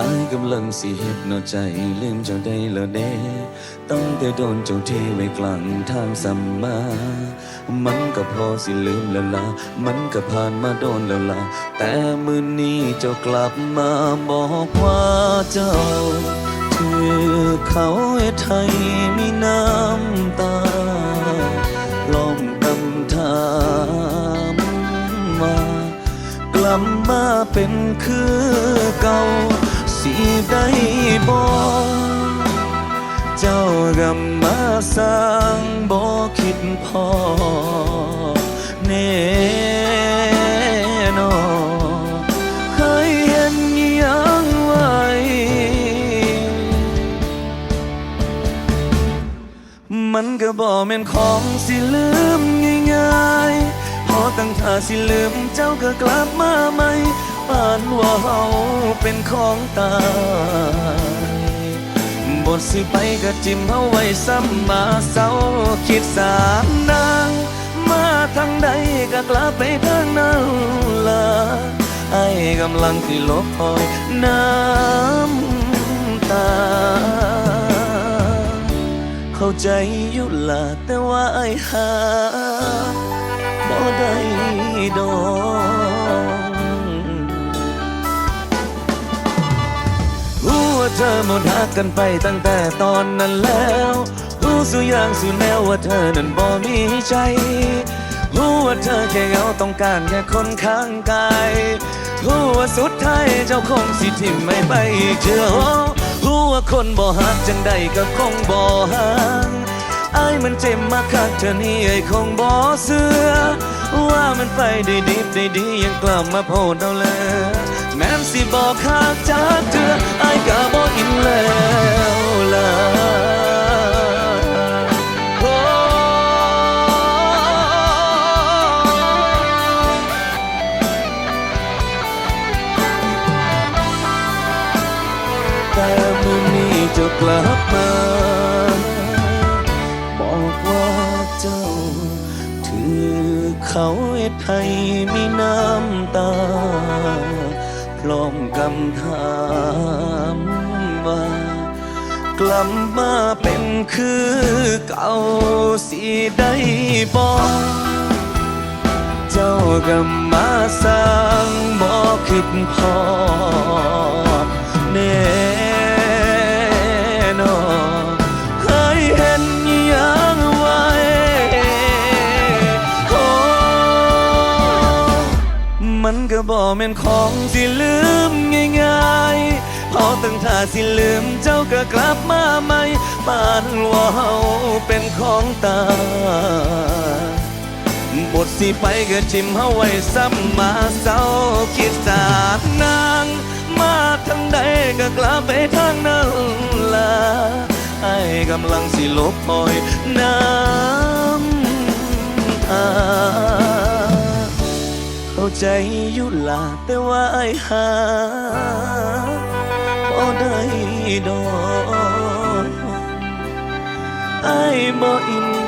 อายกำลังสิเฮ็ดนอใจลืมเจ้าได้แล้วเด้ตั้งแต่โดนเจ้าเทไว้กลางทางสัมมา มันก็พอสิลืมแล้วละมันก็ผ่านมาโดนแล้วละแต่มื้อนี้เจ้ากลับมาบอกว่าเจ้าถือเขาให้ไทยมีน้ำตาลองกำถามว่ากลับมาเป็นคือเก่า ได้บ่เจ้ากำมาสร้างบ่คิดพอแน่นอเคยเห็นยังไว้มันก็บ่แม่นของสิลืมง่ายๆพอตั้งท่าสิลืมเจ้าก็กลับมาใหม่ ปานว่าเฮาเป็นของตายบทสิไปก็จิ้มเฮาไว้ซ้ำมาเศร้าคิดสามนางมาทางใดก็กลับไปทางนั้นล่ะไอ้กำลังที่ลบคอยน้ำตา เข้าใจอยู่ละแต่ว่าไอ้หาบ่ได้ดอก เธอหมดหักกันไปตั้งแต่ตอนนั้นแล้วรู้สุอย่างสุแนวว่าเธอนั้นบ่มีใจรู้ว่าเธอแค่เหงาต้องการแค่คนข้างกายรู้ว่าสุดท้ายเจ้าคงสิทิมไม่ไปอีกเชื่อรู้ว่าคนบ่หักจังใดก็คงบ่ห่างอายมันเจ็บมากคักเธอนี่ไอ้คงบ่เสือว่ามันไปได้ดีได้ดียังกลับมาโพดเอาเลยแม้สิบอกคักจากเธอไอายก็บ่ นี้เจ้ากลับมา บอกว่าเจ้า ถือเขาเอ็ดให้มีน้ำตา พร้อมคำถามว่ากลับมาเป็นคือเก่าสิได้บอกเจ้าก็มาสร้างบอกคิดพอ ก็บอกแม่นของสิลืมง่ายๆพอตั้งท่าสิลืมเจ้าก็กลับมาใหม่ปานว่าเฮาเป็นของตายบทสิไปก็จิมเฮาไว้ซ้ำมาเศร้าคิดสาดนางมาทางใดก็กลับไปทางนั้นละไอ้กำลังสิลบปล่อยน้ำต ใจอยู่ลาแต่ว่าไอ้หาบ่ได้ดอกไอ้บ่อิน